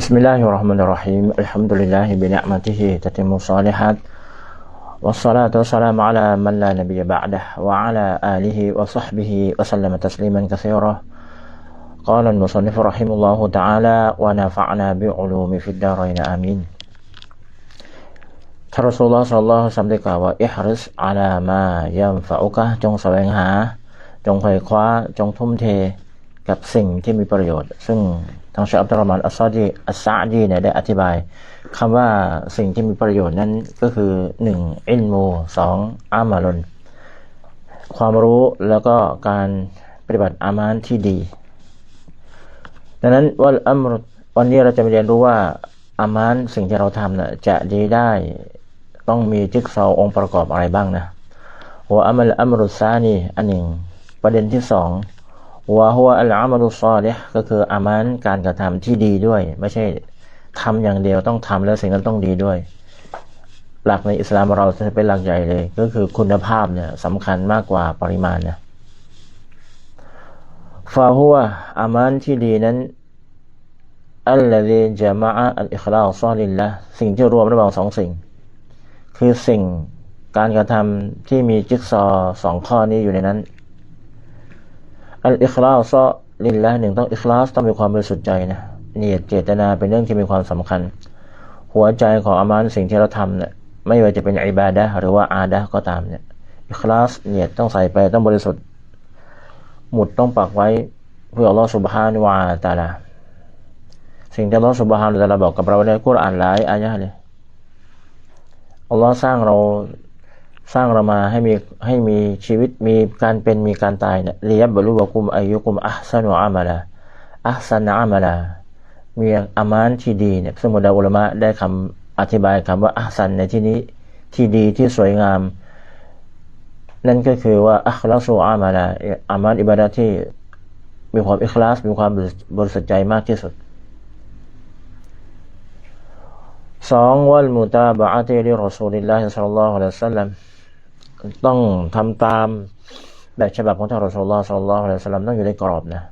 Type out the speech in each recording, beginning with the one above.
بسم الله الرحمن الرحيم الحمد لله بنعمته تتم الصالحات والصلاة والسلام على من لا نبي بعده وعلى آله وصحبه وسلم تسليما كثيرا قال المصنف رحمه الله تعالى ونفعنا بعلوم في الدارين آمين رسول الله صلى الله عليه وسلم وإحرص على ما ينفعك جون سوينها جون خيقوا جون تمته กับสิ่งที่มีประโยชน์ ซึ่ง ทางชาอับดุลรอมานอัสซาดีอัสซาดีเนี่ยได้อธิบายคำว่าสิ่งที่มีประโยชน์นั้นก็คือหนึ่งอินมูสองอามาลนความรู้แล้วก็การปฏิบัติอามานที่ดี ดังนั้นวันอัมรวันนี้เราจะมาเรียนรู้ว่าอามานสิ่งที่เราทำนะจะดีได้ต้องมีจิ๊กซอว์องค์ประกอบอะไรบ้างนะหัวอัมลอัมรุซานีอันหนึ่งประเด็นที่สอง หัวหัวอัลอามัลุซอลิก็คืออามานการกระทำที่ดีด้วย ไม่ใช่ทำอย่างเดียวต้องทำแล้วสิ่งนั้นต้องดีด้วย หลักในอิสลามเราจะเป็นหลักใหญ่เลย ก็คือคุณภาพเนี่ยสำคัญมากกว่าปริมาณนะฟาหัวอามานที่ดีนั้นอัลลอฮีจะมาอัลอิคลาซอลิลละสิ่งที่รวมระหว่างสองสิ่ง คือสิ่งการกระทำที่มีจิ๊กซอสองข้อนี้อยู่ในนั้น อัลอิคลาซอลิลละหนึ่งต้องอิคลาสต้องมีความบริสุทธิ์ใจนะเนียดเจตนาเป็นเรื่องที่มีความสำคัญ หัวใจของอามานสิ่งที่เราทำเนี่ยไม่ว่าจะเป็นอิบาดะหรือว่าอาดะก็ตามเนี่ยอิคลาสเนียดต้องใส่ไปต้องบริสุทธิ์ หมุดต้องปักไว้เพื่ออัลลอฮฺสุบฮานวาตาลาสิ่งที่อัลลอฮฺสุบฮานุตาลาบอกกับเราในกุรอานหลายอายะเลยอัลลอฮ์สร้างเรา สร้างเรามาให้มีให้มีชีวิตมีการเป็นมีการตายเนี่ยเลียบบรุวกุมอายุกุมอัพซันุอามาลาอัพซันอามาลามีอามานที่ดีเนี่ยสมุดาอุลมะได้คำอธิบายคำว่าอัพซันในที่นี้ที่ดีที่สวยงาม นั่นก็คือว่าอัคลาสูอามาลาอามานอิบาดะที่มีความอิคลาสมีความบริสุทธิ์ใจมากที่สุด สองวัลมุตาบะอาติลิรอซูลิลลาฮิสัลลัลลอฮุอะลัยฮิสัลลัมต้องทำตามแบบฉบับของท่านรอซูลลอฮ์สัลลัลลอฮุอะลัยฮิวะสัลลัมต้องอยู่ในกรอบนะ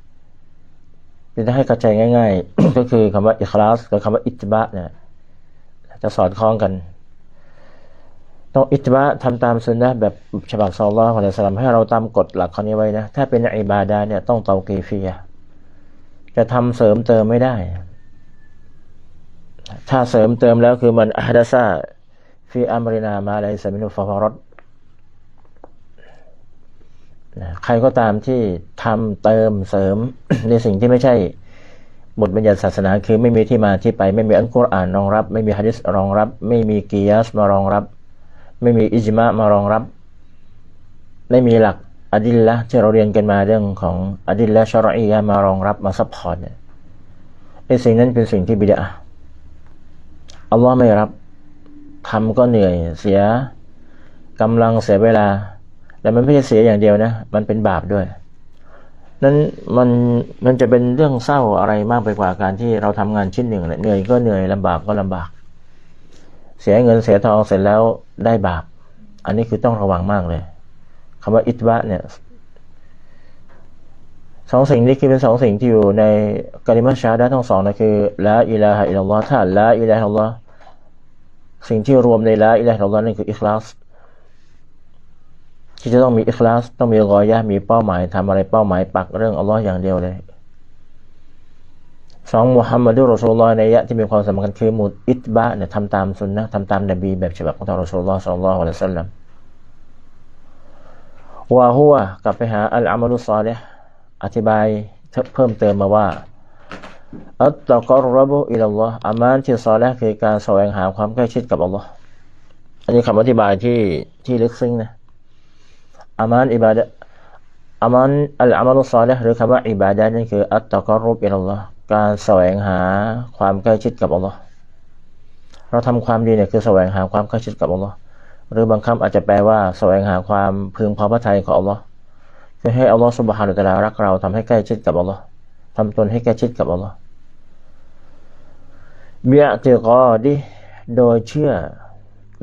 จะให้กระจายง่าย ๆ ก็คือคำว่าอิคลาสกับคำว่าอิตบะเนี่ยจะสอดคล้องกัน ต้องอิตบะทำตามสุนนะแบบฉบับสัลลัลลอฮุอะลัยฮิสัลลัมให้เราตามกฎหลักข้อนี้ไว้นะถ้าเป็นอิบาดาเนี่ยต้องเตากีฟียจะทำเสริมเติมไม่ได้ ถ้าเสริมเติมแล้วคือมันอัดซาฟีอัมรินามาไลซามินุฟารอดใครก็ตามที่ทำเติมเสริมในสิ่งที่ไม่ใช่บทบัญญัติศาสนาคือไม่มีที่มาที่ไป ไม่มีอัลกุรอานรองรับ ไม่มีฮะดิษรองรับ ไม่มีกิยาสมารองรับ ไม่มีอิจมะมารองรับ ไม่มีหลักอดิลละที่เราเรียนกันมาเรื่องของอดิลละชรอียะมารองรับมาซัพพอร์ตเนี่ยไอ้สิ่งนั้นเป็นสิ่งที่บิดา อัลลอฮ์ไม่รับทำก็เหนื่อยเสียกำลังเสียเวลาแต่มันไม่ใช่เสียอย่างเดียวนะ มันเป็นบาปด้วย นั้นมันมันจะเป็นเรื่องเศร้าอะไรมากไปกว่าการที่เราทำงานชิ้นหนึ่งเหนื่อยก็เหนื่อยลำบากก็ลำบาก เสียเงินเสียทองเสร็จแล้วได้บาป อันนี้คือต้องระวังมากเลยคำว่าอิทบะเนี่ย สองสิ่งนี้คือเป็นสองสิ่งที่อยู่ในกริมัชชาดะทั้งสองนะคือละอิลาฮะอิลลอฮ์ถ้าละอิลาฮะอิลลอฮ์สิ่งที่รวมในละอิลาฮะอิลลอฮ์นั่นคืออิคลาสที่จะต้องมีอิคลาสต้องมีรอยะมีเป้าหมายทำอะไรเป้าหมายปักเรื่องอัลลอฮ์อย่างเดียวเลยสองมุฮัมมัดุลรอสูลลอฮ์ในยะที่มีความสำคัญคือมุดอิตบะเนี่ยทำตามสุนนะทำตามนบีแบบฉบับของท่านรอสูลลอฮ์สัลลัลลอฮุอะลัยฮิวะสัลลัมวะฮุวะกลับไปหาอัลอามัลุซอลิฮ์ อธิบายเพิ่มเติมมาว่าอัตตะกรรบุอิลลอฮ์อามานที่ซอและคือการแสวงหาความใกล้ชิดกับอัลลอฮ์อันนี้คำอธิบายที่ที่ลึกซึ้งนะอามานอิบาดะอามานอัลอามัลุซอและหรือคำว่าอิบาดะนั่นคืออัตตะกรรบอิลลอฮ์การแสวงหาความใกล้ชิดกับอัลลอฮ์เราทำความดีเนี่ยคือแสวงหาความใกล้ชิดกับอัลลอฮ์หรือบางคำอาจจะแปลว่าแสวงหาความพึงพอพระทัยของอัลลอฮ์ คือให้อัลลอฮฺสุบฮานุตะลารักเราทำให้ใกล้ชิดกับอัลลอฮ์ทำตนให้ใกล้ชิดกับอัลลอฮ์เบียติกอดิโดยเชื่อ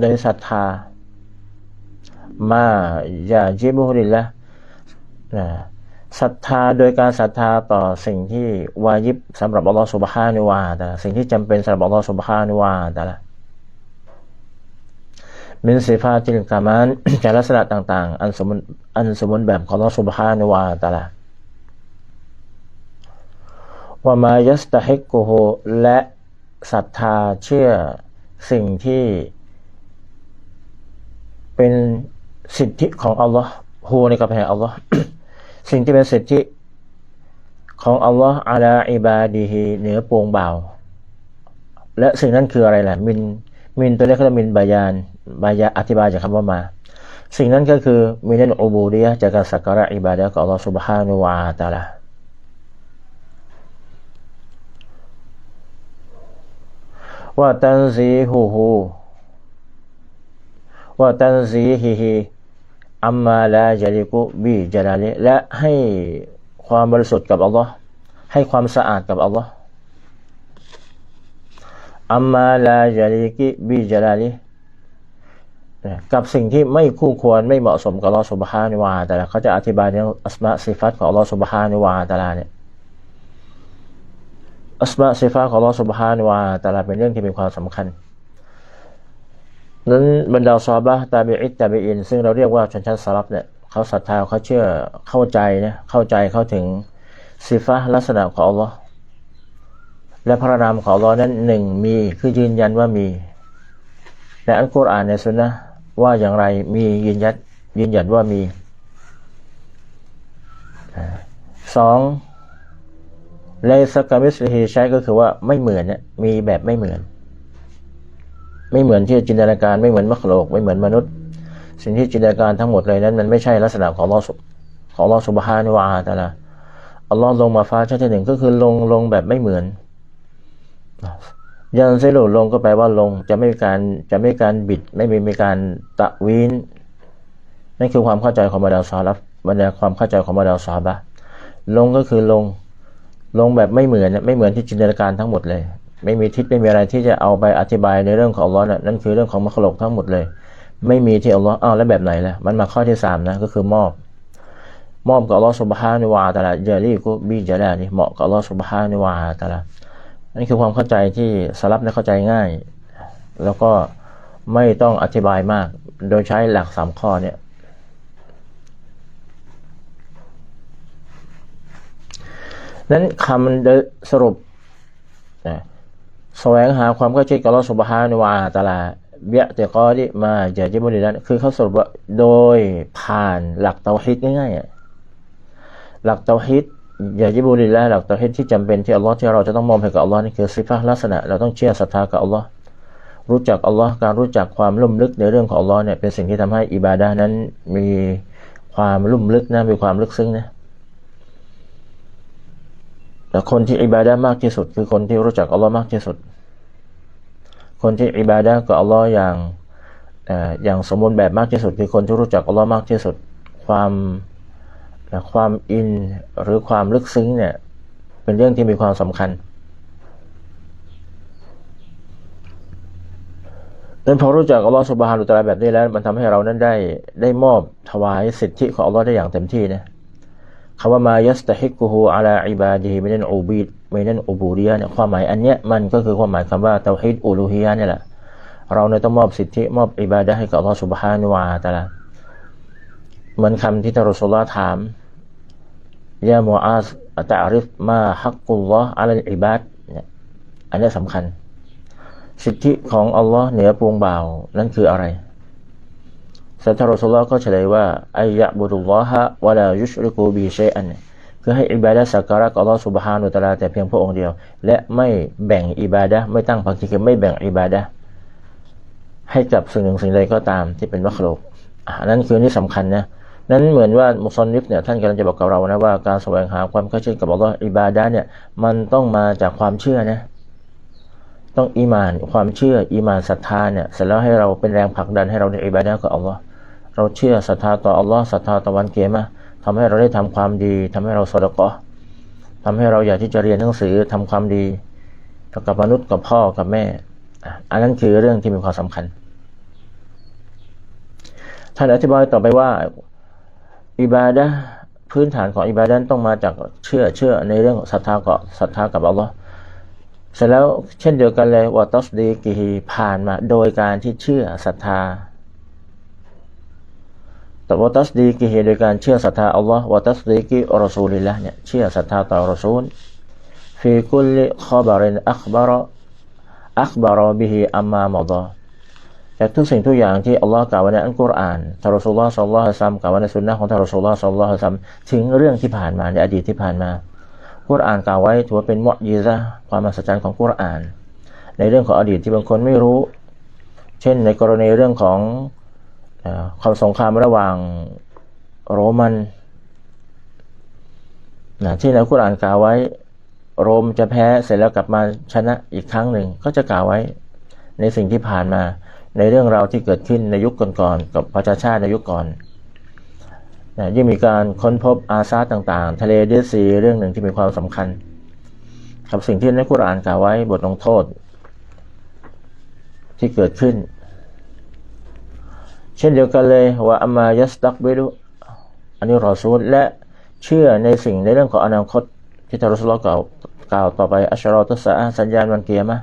โดยศรัทธา มาอย่าจิบุลิละนะศรัทธาโดยการศรัทธาต่อสิ่งที่วาญิบสำหรับอัลลอฮฺสุบฮานุวาแต่สิ่งที่จำเป็นสำหรับอัลลอฮฺสุบฮานุวาแต่ละ มินสิฟาติลกามันจากลักษณะต่างๆ อันสมบูรณ์อันสมบูรณ์แบบของอัลอสุบฮานวาต่ละว่ามายัสตะฮิกุโฮและศรัทธาเชื่อสิ่งที่ เป็นสิทธิของอัลลอฮ์ฮูในกับแห่งอัลลอฮ์สิ่งที่เป็นสิทธิของอัลลอฮ์อาลาอิบาดีฮีเหนือปวงบ่าว และสิ่งนั้นคืออะไรล่ะ มินมินตัวนี้เขาเรียกมินบายาน บายาอธิบายจากคำว่ามา สิ่งนั้นก็คือมินันอูบูดียจากการสักการะอิบาดะของอัลลอฮ์ سبحانه และ تعالى ว่าตันซีฮูฮูว่าตันซีฮีฮีอัมมาลาจาริกุบีจาลาลิและให้ความบริสุทธิ์กับอัลลอฮ์ให้ความสะอาดกับอัลลอฮ์อัมมาลาจาริกิบีจาลาลิ กับสิ่งที่ไม่คู่ควรไม่เหมาะสมกับลอสุบฮานิวาแต่ละเขาจะอธิบายเรื่องอัสมาสิฟัตของลอสุบฮานิวาแต่ละเนี่ยอัสมาสิฟัตของลอสุบฮานิวาแต่ละเป็นเรื่องที่มีความสำคัญ นั้นบรรดาซอบะตาบิอิตตาบิอิน ซึ่งเราเรียกว่าชนชั้นสลับเนี่ยเขาศรัทธาเขาเชื่อเข้าใจนะเข้าใจเข้าถึงสิฟะลักษณะของอัลลอฮ์และพระนามของอัลลอฮ์นั้นหนึ่งมีคือยืนยันว่ามีและอัลกุรอานในสุนนะ ว่าอย่างไรมียืนยันยืนยันว่ามีสองเลสกามิสฮีใช้ก็คือว่าไม่เหมือนเนี่ยมีแบบไม่เหมือน ไม่เหมือนที่จินตนาการไม่เหมือนมรรคโลกไม่เหมือนมนุษย์ สิ่งที่จินตนาการทั้งหมดเลยนั้น มันไม่ใช่ลักษณะของลอสุของลอสุบฮานิวาแต่ละอัลลอฮ์ลงมาฟ้าชั้นที่หนึ่งก็คือลงลงแบบไม่เหมือน ยันเซโลลงก็แปลว่าลงจะไม่มีการจะไม่มีการบิด ไม่มีมีการตะวินนั่นคือความเข้าใจของบรรดาซาลับบรรดาความเข้าใจของบรรดาซาบะลงก็คือลงลงแบบไม่เหมือนไม่เหมือนที่จินตนาการทั้งหมดเลย ไม่มีทิศไม่มีอะไรที่จะเอาไปอธิบายในเรื่องของอัลลอฮ์นั่นคือเรื่องของมรรคโลกทั้งหมดเลย ไม่มีที่อัลลอฮ์อ้าวแล้วแบบไหนล่ะมันมาข้อที่สามนะก็คือมอบ มอบกับอัลลอฮ์สุบฮานิวาตาลาเจรีกุบีเจลานี่เหมาะกับอัลลอฮ์สุบฮานิวาตาลา นั่นคือความเข้าใจที่สลับและเข้าใจง่าย แล้วก็ไม่ต้องอธิบายมาก โดยใช้หลักสามข้อเนี่ยนั้นคำสรุปนะแสวงหาความเข้าใจกับลอสุบฮานิวาตาลาเบียเตกอดิมาจะจิบุรินั้นคือเขาสรุปว่าโดยผ่านหลักเตาฮิดง่ายๆหลักเตาฮิด อย่าจิบุริแล้วหลักเตาฮิดที่จำเป็นที่อัลลอฮ์ที่เราจะต้องมองให้กับอัลลอฮ์นี่คือสิฟะลักษณะ เราต้องเชื่อศรัทธากับอัลลอฮ์รู้จักอัลลอฮ์การรู้จักความลุ่มลึกในเรื่องของอัลลอฮ์เนี่ยเป็นสิ่งที่ทำให้อิบาดานั้นมีความลุ่มลึกนะมีความลึกซึ้งนะแต่คนที่อิบาดามากที่สุด คือคนที่รู้จักอัลลอฮ์มากที่สุด คนที่อิบาดากับอัลลอฮ์อย่างอย่างสมบูรณ์แบบมากที่สุด คือคนที่รู้จักอัลลอฮ์มากที่สุด ความ ความอินหรือความลึกซึ้งเนี่ยเป็นเรื่องที่มีความสำคัญดังนั้นพอรู้จักอัลลอฮ์สุบฮานุตะลาแบบนี้แล้ว มันทำให้เรานั้นได้ได้มอบถวายสิทธิของอัลลอฮ์ได้อย่างเต็มที่นะคำว่ามายัสตะฮิกุฮูอาลาอิบาดีไม่นั่นอูบีดไม่นั่นอูบูดียเนี่ยความหมายอันเนี้ยมันก็คือความหมายคำว่าเตาฮิดอูลูฮียเนี่ยแหละ เราเนี่ยต้องมอบสิทธิมอบอิบาดะให้กับอัลลอฮฺสุบฮานุวาตะละ เหมือนคำที่ทานรสุลลาถามยามูอาสตะริฟมาฮักกุลลอฮ์อัลอิบาดเนี่ยอันนี้สำคัญ สิทธิของอัลลอฮ์เหนือปวงบ่าว นั่นคืออะไรสัทธารสุลลอฮ์ก็เฉลยว่าอายะบุรุลลอฮะวะลายุชริกูบีเชอันคือให้อิบาดะสักการะอัลลอฮ์สุบฮานุตะลาแต่เพียงพระองค์เดียว และไม่แบ่งอิบาดะไม่ตั้งภาคีคือไม่แบ่งอิบาดะให้กับสิ่งหนึ่งสิ่งใดก็ตามที่เป็นวัคโลกอันนั้นคือนี่สำคัญนะ นั้นเหมือนว่ามุสลิมเนี่ยท่านกำลังจะบอกกับเรานะว่าการแสวงหาความเข้าใจกับอัลลอฮ์อิบาดะเนี่ยมันต้องมาจากความเชื่อนะต้องอีมานความเชื่ออีมานศรัทธาเนี่ยเสร็จแล้วให้เราเป็นแรงผลักดันให้เราในอิบาดะกับอัลลอฮ์เราเชื่อศรัทธาต่ออัลลอฮ์ศรัทธาต่อวันเกียรมะทำให้เราได้ทำความดีทำให้เราสดกะทำให้เราอยากที่จะเรียนหนังสือทำความดีกับมนุษย์กับพ่อกับแม่ อันนั้นคือเรื่องที่มีความสำคัญท่านอธิบายต่อไปว่า อิบาดะพื้นฐานของอิบาดันต้องมาจากเชื่อเชื่อในเรื่องศรัทธากับศรัทธากับอัลลอฮ์เสร็จแล้วเช่นเดียวกันเลยวะตัสดีกีผ่านมา โดยการที่เชื่อศรัทธาแต่วะตัสดีกีโดยการเชื่อศรัทธาอัลลอฮ์วะตัสดีกีอัลรอซูลิลละเนี่ยเชื่อศรัทธาต่อรอซูลฟีกุลขบารินอัคบารอัคบารบิฮิอัมมามดา จากทุกสิ่งทุกอย่างที่อัลลอฮ์กล่าวไว้ในอัลกุรอานทารอซูลลอฮ์สัลลัลลอฮุอะลัยฮิวะซัมกล่าวไว้ในสุนนะของทารอซูลลอฮ์สัลลัลลอฮุอะลัยฮิวะซัมถึงเรื่องที่ผ่านมาในอดีตที่ผ่านมากุรอานกล่าวไว้ถือว่าเป็นมุอญิซะความมหัศจรรย์ของกุรอาน ในเรื่องของอดีตที่บางคนไม่รู้ เช่นในกรณีเรื่องของความสงครามระหว่างโรมันนะที่ในกุรอานกล่าวไว้ โรมจะแพ้เสร็จแล้วกลับมาชนะอีกครั้งหนึ่งก็จะกล่าวไว้ในสิ่งที่ผ่านมา ในเรื่องราวที่เกิดขึ้นในยุคก่อนๆกับประชาชาติในยุคก่อนนะยิ่งมีการค้นพบอาซาต่างๆ ทะเลเดซีเรื่องหนึ่งที่มีความสำคัญ กับสิ่งที่ในกุรอานกล่าวไว้บทลงโทษ ที่เกิดขึ้น เช่นเดียวกันเลยว่าอัมายัสตักบิรุอันนี้รอซูลและเชื่อในสิ่งในเรื่องของอนาคตที่ทารอซูลกล่าวกล่าวต่อไปอัชรอตุสะสัญญาณวันเกียมะ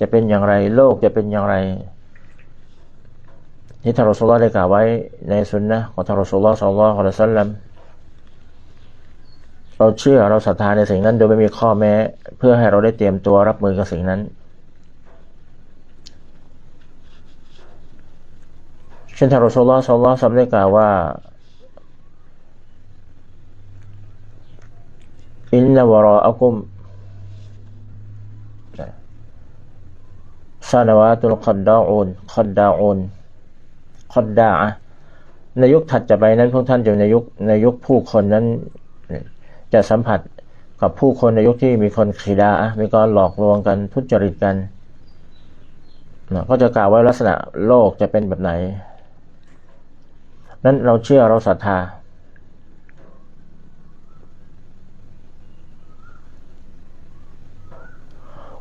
จะเป็นอย่างไรโลกจะเป็นอย่างไร ที่ทารอซูลได้กล่าวไว้ในสุนนะของทารอซูลสัลลัลลอฮุอะลัยฮิวะซัลลัมเราเชื่อเราศรัทธาในสิ่งนั้นโดยไม่มีข้อแม้ เพื่อให้เราได้เตรียมตัวรับมือกับสิ่งนั้น เช่นท่านรอซูลลอฮ์สัลลัลลอฮุอะลัยซัลลัมได้กล่าวว่าอินนวรออักุมซานาวาตุลขัดดาอูนขัดดาอูน ขัดดาในยุคถัดจากไปนั้นพวกท่านอยู่ในยุคในยุคผู้คนนั้น จะสัมผัสกับผู้คนในยุคที่มีคนขีดาอะมีการหลอกลวงกันทุจริตกันนะก็จะกล่าวไว้ลักษณะโลกจะเป็นแบบไหน นั้นเราเชื่อเราศรัทธา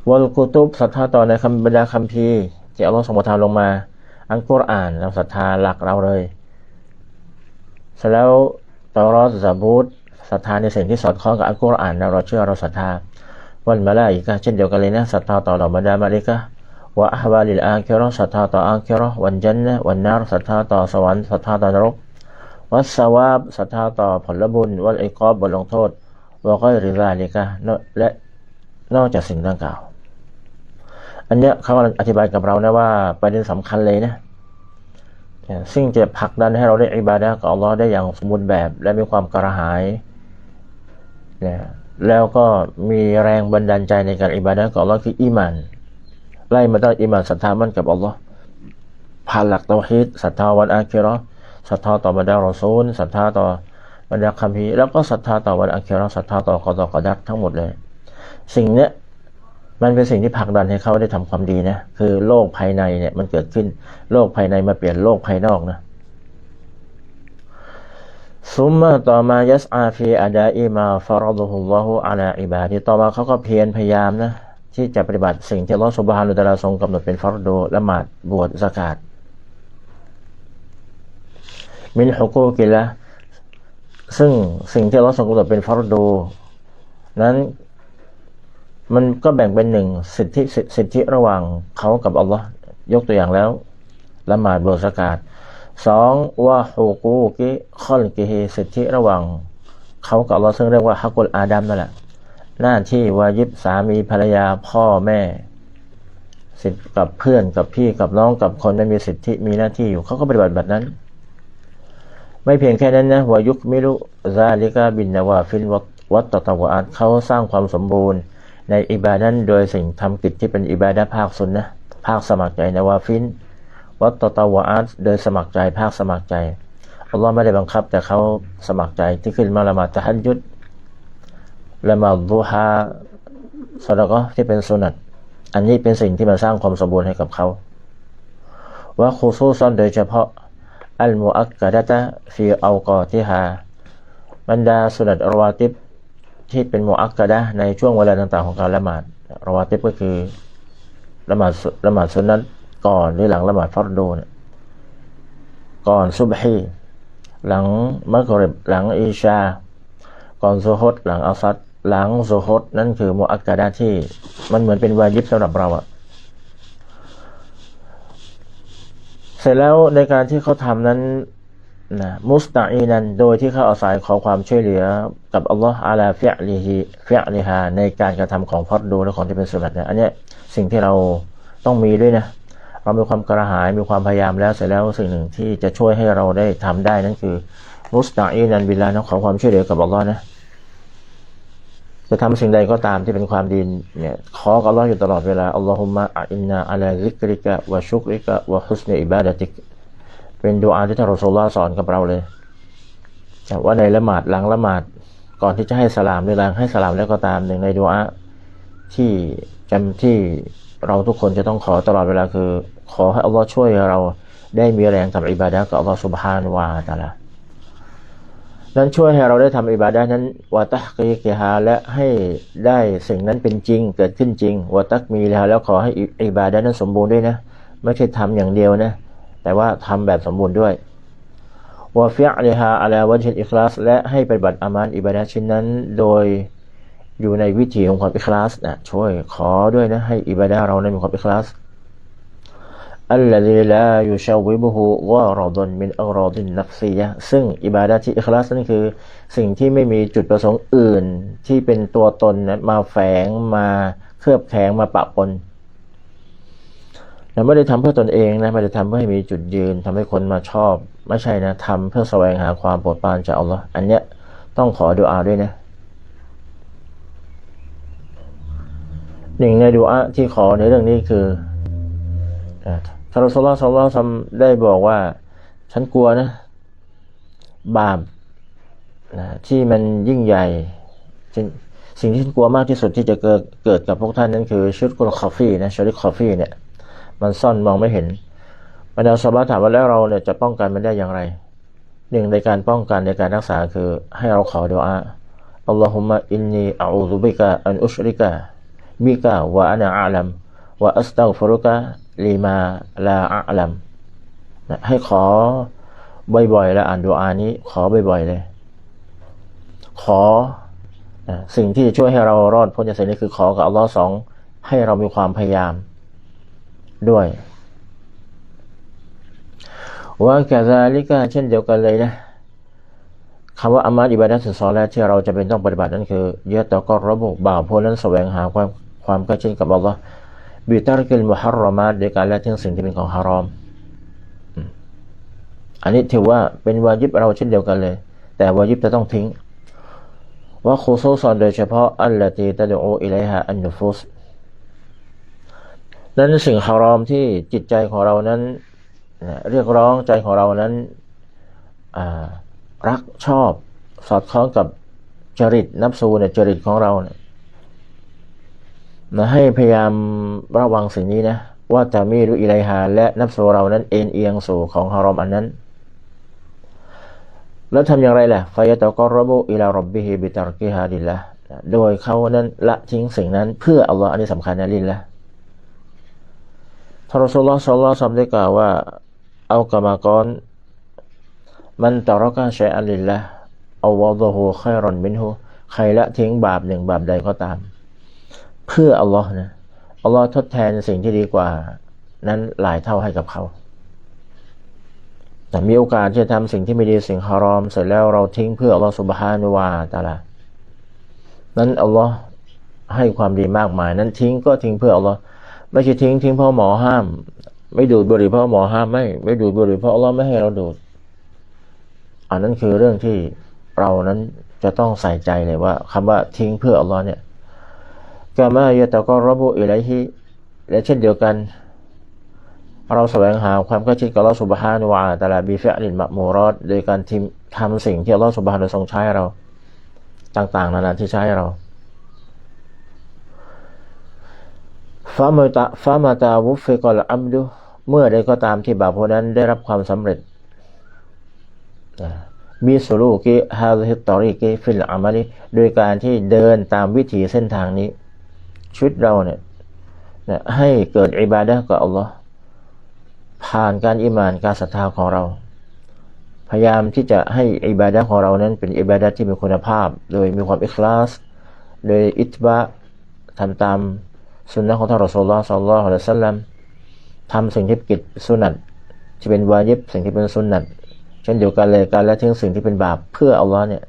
วลกุตุบศรัทธาต่อในคำบรรดาคำพีที่อัลลอฮฺส่งประทานลงมา อันกุรอานเราศรัทธาหลักเราเลยเสร็จแล้วตอรอสซาบูตศรัทธาในสิ่งที่สอดคล้องกับอัลกุรอานเราเชื่อเราศรัทธาวันมาลาอีกะเช่นเดียวกันเลยนะศรัทธาต่อเหล่าบรรดามาลิกะวะอัฮวาลิลอาคิเราะห์ศรัทธาต่ออาคิเราะห์วันจันนะวันนารศรัทธาต่อสวรรค์ศรัทธาต่อนรกวัสสวาบศรัทธาต่อผลบุญวัลอิกอบบทลงโทษวะก็ริซาลิกะและนอกจากสิ่งดังกล่าว อันเนี้ยเขาอธิบายกับเรานะว่าประเด็นสำคัญเลยนะซึ่งจะผลักดันให้เราได้อิบาดะกับอัลลอฮ์ได้อย่างสมบูรณ์แบบ และมีความกระหายนะแล้วก็มีแรงบันดาลใจในการอิบาดะกับอัลลอฮ์คืออีมานไล่มาตั้งอีมานศรัทธามั่นกับอัลลอฮ์ผ่านหลักเตาฮีดศรัทธาวันอาคิราศรัทธาต่อบรรดารอซูลศรัทธาต่อบรรดาคัมภีร์แล้วก็ศรัทธาต่อวันอัคราศรัทธาต่อกอดอกอดักทั้งหมดเลย สิ่งเนี้ย มันเป็นสิ่งที่ผลักดันให้เขาได้ทำความดีนะคือโลกภายในเนี่ยมันเกิดขึ้นโลกภายในมาเปลี่ยนโลกภายนอกนะซุมมาต่อมายัสอาฟีอาดาอีมาฟารดุฮุลลอฮุอาลาอิบาดีต่อมาเขาก็เพียรพยายามนะที่จะปฏิบัติสิ่งที่ลอสุบฮานุตะลาทรงกำหนดเป็นฟารดูละหมาดบวชสกาดมินฮุกูกิละซึ่งสิ่งที่เราสงกำหนดเป็นฟารดูนั้น มันก็แบ่งเป็นหนึ่งสิทธิสิทธิระหว่างเขากับอัลลอฮ์ยกตัวอย่างแล้วละหมาดบวสกาดสองว่าฮุกูกิคอลกิฮีสิทธิระหว่างเขากับอัลลอฮ์ซึ่งเรียกว่าฮักกุลอาดัมนั่นแหละหน้าที่วายิบสามีภรรยาพ่อแม่ สิทธิกับเพื่อนกับพี่กับน้องกับคนไม่มีสิทธิมีหน้าที่อยู่เขาก็ปฏิบัติแบบนั้น ไม่เพียงแค่นั้นนะวายุคมิรุซาลิกาบินนาวาฟินวัตตะตะวะอาตเขาสร้างความสมบูรณ์ ในอิบาดันโดยสิ่งทำกิจที่เป็นอิบาดะภาคสุนนะภาคสมัครใจนาวาฟินวัตตาวอาตโดยสมัครใจภาคสมัครใจอัลลอฮ์ไม่ได้บังคับ แต่เขาสมัครใจที่ขึ้นมาละหมาดตะฮันยุดละหมาดูฮาสดก็ที่เป็นสุนัตอันนี้เป็นสิ่งที่มาสร้างความสมบูรณ์ให้กับเขาว่าคูซูซอนโดยเฉพาะอัลมูอักกะดะตะฟีอัลกอติฮาบรรดาสุนัตรวาติบ ที่เป็นโมอักกะดะในช่วงเวลาต่างๆของการละหมาดรวาติบก็คือละหมาดละหมาดสุนัตก่อนหรือหลังละหมาดฟัรดูเนี่ยก่อนซุบฮีหลังมักริบหลังอิชา ก่อนโซฮดหลังอัลซัดหลังโซฮดนั่นคือโมอักกะดะที่มันเหมือนเป็นวาญิบสำหรับเราอะเสร็จแล้วในการที่เขาทำนั้น นะมุสตาอีนันโดยที่เขาอาศัยขอความช่วยเหลือกับอัลลอฮ์อาลาฟิอลิฮิฟิอลิฮาในการกระทำของพอดดูและของที่เป็นสุนัตเนี่ยอันนี้สิ่งที่เราต้องมีด้วยนะเรามีความกระหายมีความพยายามแล้วเสร็จแล้วสิ่งหนึ่งที่จะช่วยให้เราได้ทำได้นั่นคือมุสตาอีนันบิลานะขอความช่วยเหลือกับอัลลอฮ์นะจะทำสิ่งใดก็ตามที่เป็นความดีเนี่ยขอกับอัลลอฮ์อยู่ตลอดเวลาอัลลอฮุมะอินนาอัลาซิกริกะวะชุกริกะวะฮุสเนอิบาดะติก เป็นดูอาที่ท่านรอซูลลอฮ์สอนกับเราเลยว่าในละหมาดหลังละหมาดก่อนที่จะให้สลามหรือหลังให้สลามแล้วก็ตามหนึ่งในดูอาที่จำที่เราทุกคนจะต้องขอตลอดเวลาคือ ขอให้อัลลอฮ์ช่วยเราได้มีแรงทำอิบาดะกับอัลลอฮ์สุบฮานวาตะละนั้นช่วยให้เราได้ทำอิบาดะนั้นวาตักกีกิฮาและให้ได้สิ่งนั้นเป็นจริงเกิดขึ้นจริงวาตักมีแล้วแล้วขอให้อิบาดะนั้นสมบูรณ์ด้วยนะ ไม่ใช่ทำอย่างเดียวนะ แต่ว่าทำแบบสมบูรณ์ด้วยวาฟิอลิฮาอัลาวะจินอิคลาสและให้ปฏิบัติอามานอิบาดะชิ้นนั้น โดยอยู่ในวิถีของความอิคลาสนะช่วยขอด้วยนะ ให้อิบาดะเรานั้นมีความอิคลาส الذي لا يشوبه غرض من أغراض النفسية ซึ่งอิบาดะที่อิคลาสนั่นคือ สิ่งที่ไม่มีจุดประสงค์อื่นที่เป็นตัวตนนะมาแฝงมาเคลือบแฝงมาปะปน เราไม่ได้ทำเพื่อตนเองนะไม่ได้ทำเพื่อให้มีจุดยืนทำให้คนมาชอบ ไม่ใช่นะทำเพื่อแสวงหาความโปรดปรานจากอัลลอฮ์อันเนี้ยต้องขอดุอาด้วยนะหนึ่งในดุอาที่ขอในเรื่องนี้คือท่านรสุลลอฮ์สัลลัลได้บอกว่า ฉันกลัวนะ บาปนะที่มันยิ่งใหญ่สิ่งที่ฉันกลัวมากที่สุดที่จะเกิดเกิดกับพวกท่านนั้นคือชุดกุลคอฟฟี่นะชุดคอฟฟี่เนี่ย มันซ่อนมองไม่เห็นบรรดาสบาถามว่าแล้วเราเนี่ยจะป้องกันมันได้อย่างไร หนึ่งในการป้องกันในการรักษาคือให้เราขอดุอาอัลลอฮุมะอินนีอาอูซุบิกะอันอุชริกะมิกะวะอานาอัลัมวะอัสตัฟรุกะลีมาลาอัลัมให้ขอบ่อยๆแล้วอ่านดุอานี้ ขอบ่อยๆเลย ขอสิ่งที่จะช่วยให้เรารอดพ้นจากสิ่งนี้คือขอกับอัลลอฮ์สองให้เรามีความพยายาม ด้วยว่าแกซาลิกาเช่นเดียวกันเลยนะคำว่าอามาอิบาดัสุซอลแล้วที่เราจะเป็นต้องปฏิบัตินั้นคือเยอะต่อก็ระบุบ่าวพวกนั้นแสวงหาความความใกล้ชิดกับอัลลอฮ์บิตาริกิลมุฮัรรอมาโดยการละทิ้งสิ่งที่เป็นของฮารอม อันนี้ถือว่าเป็นวาญิบเราเช่นเดียวกันเลย แต่วาญิบจะต้องทิ้ง ว่าโคโซซอนโดยเฉพาะอัลลตีตะดูอิเลฮะอันนุฟุส นั้นสิ่งฮารอมที่จิตใจของเรานั้นเรียกร้องใจของเรานั้นรักชอบสอดคล้องกับจริตนับสูเนี่ยจริตของเราเนี่ยนะให้พยายามระวังสิ่งนี้นะว่าจะมีรุอิไลฮาและนับสูเรานั้นเอ็นเอียงสู่ของฮารอมอันนั้น แล้วทำอย่างไรล่ะฟายตะกอรบุอิลารบบิฮิบิตารกิฮาดิลละโดยเขานั้นละทิ้งสิ่งนั้นเพื่ออัลลอฮ์อันนี้สำคัญนะลินละ ท่านรอสุลลอฮ์สัลลัลลอฮุซัมได้กล่าวว่าเอากรรมกรมันตรกาชัยอัลลิลละเอาวะดหูไครอนมินหูใครละทิ้งบาปหนึ่งบาปใดก็ตาม เพื่ออัลลอฮ์นะอัลลอฮ์ทดแทนสิ่งที่ดีกว่า นั้นหลายเท่าให้กับเขา แต่มีโอกาสที่จะทำสิ่งที่ไม่ดีสิ่งฮารอม เสร็จแล้วเราทิ้งเพื่ออัลลอฮ์สุบฮานุวาตาละนั้นอัลลอฮ์ให้ความดีมากมาย นั้นทิ้งก็ทิ้งเพื่ออัลลอฮ์ ไม่ใช่ทิ้งทิ้งเพราะหมอห้าม ไม่ดูดบุหรี่เพราะหมอห้ามไม่ไม่ดูดบุหรี่เพราะอัลลอฮ์ไม่ให้เราดูด อันนั้นคือเรื่องที่เรานั้นจะต้องใส่ใจเลยว่าคำว่าทิ้งเพื่ออัลลอฮ์เนี่ยกามายะตะก็ระบุอิไลฮิและเช่นเดียวกัน เราแสวงหาความใกล้ชิดกับอัลลอฮ์สุบฮานุวาตาลาบิฟิอัลินมะมูรอดโดยการททำสิ่งที่อัลลอสุบฮานุทรงใช้เรา ต่างๆ นานาที่ใช้เรา ฟามาตาฟามาตาวุฟเฟกอลอัมดุเมื่อใดก็ตามที่บาปคนนั้นได้รับความสำเร็จมีสุลูกิฮาลิตอริกิฟิลอามาลีโดยการที่เดินตามวิถีเส้นทางนี้ชีวิตเราเนี่ยให้เกิดอิบาดะกับอัลลอฮ์ผ่านการอิมานการศรัทธาของเรา พยายามที่จะให้อิบาดะห์ของเรานั้นเป็นอิบาดะห์ที่มีคุณภาพ โดยมีความอิคลาส โดยอิตบะทำตาม สุนนะของท่านรอสูลลอฮ์สัลลัลลอฮุอะลัยซัลลัมทำสิ่งที่กิจสุนัตที่เป็นวาญิบสิ่งที่เป็นสุนัตเช่นเดียวกันเลยการละทิ้งสิ่งที่เป็นบาปเพื่ออัลลอฮ์เนี่ย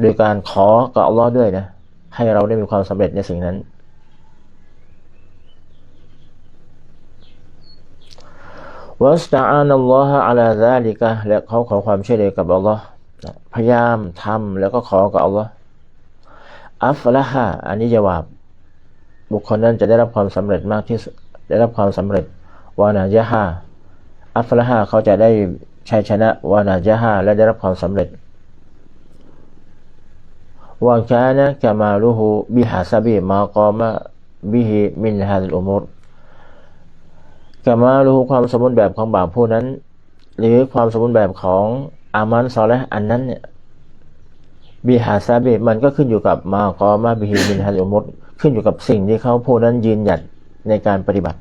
โดยการขอกับอัลลอฮ์ด้วยนะให้เราได้มีความสำเร็จในสิ่งนั้น วัสตาอานัลลอฮะอัลาซาลิกะและเขาขอความช่วยเหลือกับอัลลอฮ์พยายามทำแล้วก็ขอกับอัลลอฮ์อัฟละฮะอันนี้จวาบ บุคคลนั้นจะได้รับความสำเร็จมากที่ได้รับความสำเร็จวานาจฮาอัฟละฮะเขาจะได้ชัยชนะวานาจฮาและได้รับความสำเร็จวางแค่นะกามาลูฮูบิฮาซาบีมากอมะบิฮิมินฮาดิลอุมุรกามาลูฮูความสมบูรณ์แบบของบ่าวผู้นั้น หรือความสมบูรณ์แบบของอามันซอและอันนั้นเนี่ยบิฮาซาบีมันก็ขึ้นอยู่กับมากอมะบิฮิมินฮาดิลอุมุร ขึ้นอยู่กับสิ่งที่เขาผู้นั้นยืนหยัดในการปฏิบัติ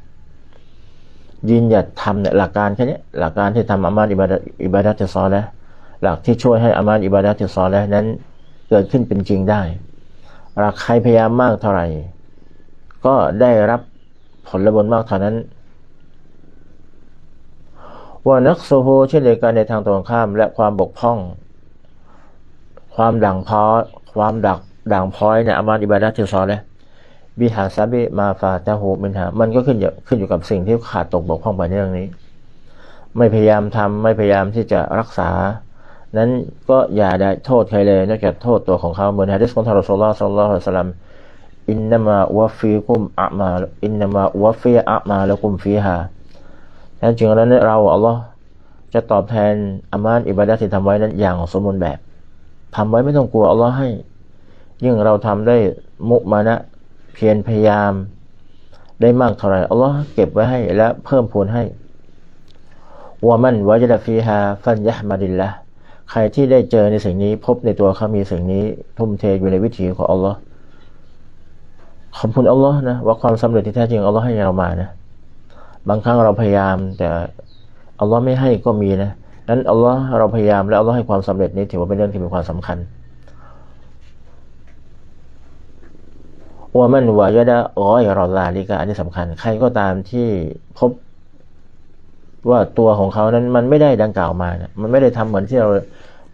ยืนหยัดทำเนี่ยหลักการแค่นี้หลักการที่ทำอามาอิบาดะอิบาดะติซอและหลักที่ช่วยให้อามาอิบาดะติซอและนั้นเกิดขึ้นเป็นจริงได้หากใครพยายามมากเท่าไหร่ ก็ได้รับผลบุญมากเท่านั้นว่านักโซโฮเช่นเดียวกันในทางตรงข้ามและความบกพร่อง ความด่างพอความดักด่างพ้อยในอามาอิบาดะติซอและ บิฮาซาบิมาฟาตาหูมินหา มันก็ขึ้นอยู่ขึ้นอยู่กับสิ่งที่ขาดตกบกพร่องไปในเรื่องนี้ ไม่พยายามทำไม่พยายามที่จะรักษา นั้นก็อย่าได้โทษใครเลยนอกจากโทษตัวของเขาเหมือนฮะดิษของทารอสูลลอฮ์สัลลัลลอฮุอะลัยฮิสลลัมอินนามาวะฟีกุมอะมาอินนามาวะฟีอะมาละกุมฟีฮาแท้จริงแล้วเราอัลลอฮ์จะตอบแทนอามานอิบาดะที่ทำไว้นั้นอย่างสมบูรณ์แบบทำไว้ไม่ต้องกลัวอัลลอฮ์ให้ ยิ่งเราทำได้มุมานะ เพียรพยายาม ได้มากเท่าไรอัลลอฮ์เก็บไว้ให้และเพิ่มพูนให้วามันวะจดฟีฮาฟันยะมาดิลละใครที่ได้เจอในสิ่งนี้ พบในตัวเขามีสิ่งนี้ ทุ่มเทอยู่ในวิถีของอัลลอฮ์ขอบคุณอัลลอฮ์นะว่าความสำเร็จที่แท้จริงอัลลอฮ์ให้เรามานะบางครั้งเราพยายามแต่อัลลอฮ์ไม่ให้ก็มีนะนั้นอัลลอฮ์เราพยายามแล้วอัลลอฮ์ให้ความสำเร็จนี้ถือว่าเป็นเรื่องที่มีความสำคัญ ว่ามันวายดะอ้อยรอลาลิกาอันนี้สำคัญ ใครก็ตามที่พบว่าตัวของเขานั้นมันไม่ได้ดังกล่าวมานะมันไม่ได้ทำเหมือนที่เรา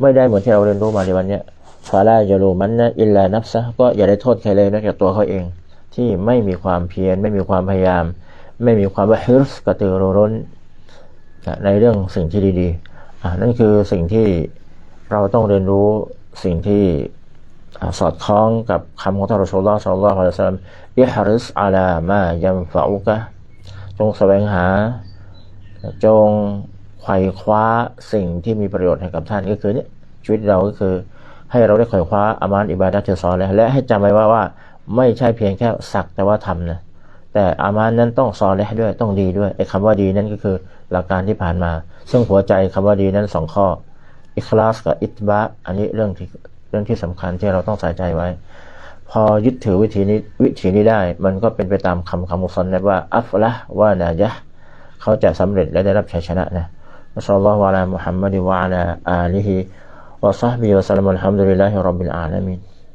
ไม่ได้เหมือนที่เราเรียนรู้มาในวันเนี้ยฟาลาจะรู้มันนะอิลลานับซะก็อย่าได้โทษใครเลยนอกจากตัวเขาเอง ที่ไม่มีความเพียรไม่มีความพยายาม ไม่มีความฮิรสกระตือรือร้นในเรื่องสิ่งที่ดีๆนั่นคือสิ่งที่เราต้องเรียนรู้สิ่งที่ สอดคล้องกับคำของท่านรอสูลลอฮ์สัลลัลลอฮุอะลัยฮิวะซัลลัมอิฮริสอาลามายัมฟะอุกะจงแสวงหา จงไขว่คว้าสิ่งที่มีประโยชน์ให้กับท่านก็คือเนี่ยชีวิตเราก็คือให้เราได้ไขว่คว้าอามานอิบาดะเทซอและและให้จำไว้ว่าว่าไม่ใช่เพียงแค่สักแต่ว่าทำนะแต่อามานนั้นต้องซอนและด้วยต้องดีด้วยไอ้คำว่าดีนั่นก็คือหลักการที่ผ่านมา ซึ่งหัวใจคำว่าดีนั้นสองข้ออิคลาสกับอิตบะอันนี้เรื่องที่ เรื่องที่สำคัญที่เราต้องใส่ใจไว้ พอยึดถือวิธีนี้วิธีนี้ได้ มันก็เป็นไปตามคำคำมุสลิมว่าอัฟละว่านายะเขาจะสำเร็จและได้รับชัยชนะนะอัสลลอฮฺวะลามุฮัมมัดวะลาอาลีฮิวะซัฮบิวะสัลลัมอัลฮัมดุลิลลาฮิรับบิลอาลามิน